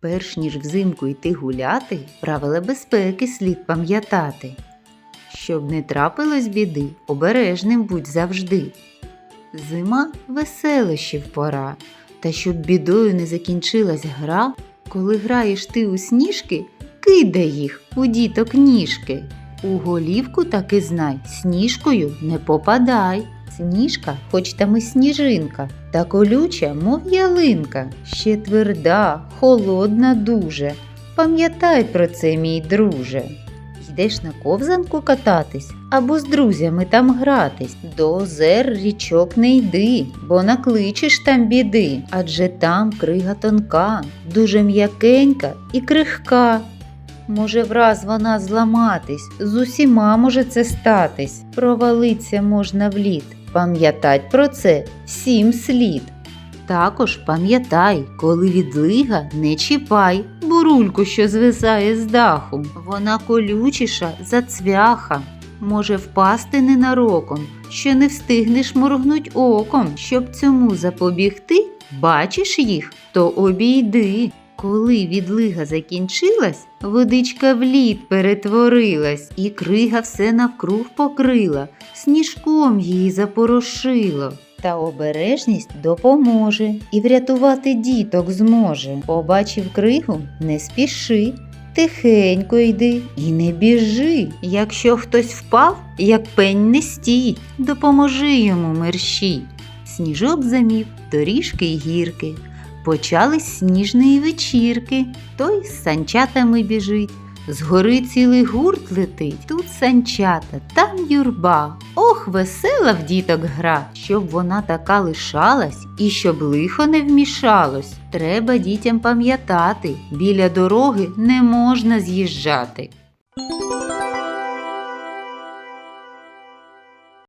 Перш ніж взимку йти гуляти, правила безпеки слід пам'ятати. Щоб не трапилось біди, обережним будь завжди. Зима веселощів пора, та щоб бідою не закінчилась гра, коли граєш ти у сніжки, кидай їх у діток ніжки. У голівку таки знай, сніжкою не попадай. Сніжка, хоч там і сніжинка, та колюча, мов ялинка, ще тверда, холодна дуже. Пам'ятай про це, мій друже. Йдеш на ковзанку кататись або з друзями там гратись. До озер річок не йди, бо накличеш там біди, адже там крига тонка, дуже м'якенька і крихка. Може, враз вона зламатись, з усіма може це статись, провалиться можна в лід. Пам'ятать про це всім слід. Також пам'ятай, коли відлига не чіпай бурульку, що звисає з даху. Вона колючіша за цвяха. Може впасти ненароком, що не встигнеш моргнуть оком. Щоб цьому запобігти, бачиш їх, то обійди. Коли відлига закінчилась, водичка в лід перетворилась, і крига все навкруг покрила, сніжком її запорошило. Та обережність допоможе і врятувати діток зможе. Побачив кригу, не спіши, тихенько йди і не біжи. Якщо хтось впав, як пень не стій, допоможи йому мерщій. Сніжок замів доріжки й гірки. Почались сніжної вечірки. Той з санчатами біжить. Згори цілий гурт летить, тут санчата, там юрба. Ох, весела в діток гра, щоб вона така лишалась і щоб лихо не вмішалось. Треба дітям пам'ятати, біля дороги не можна з'їжджати.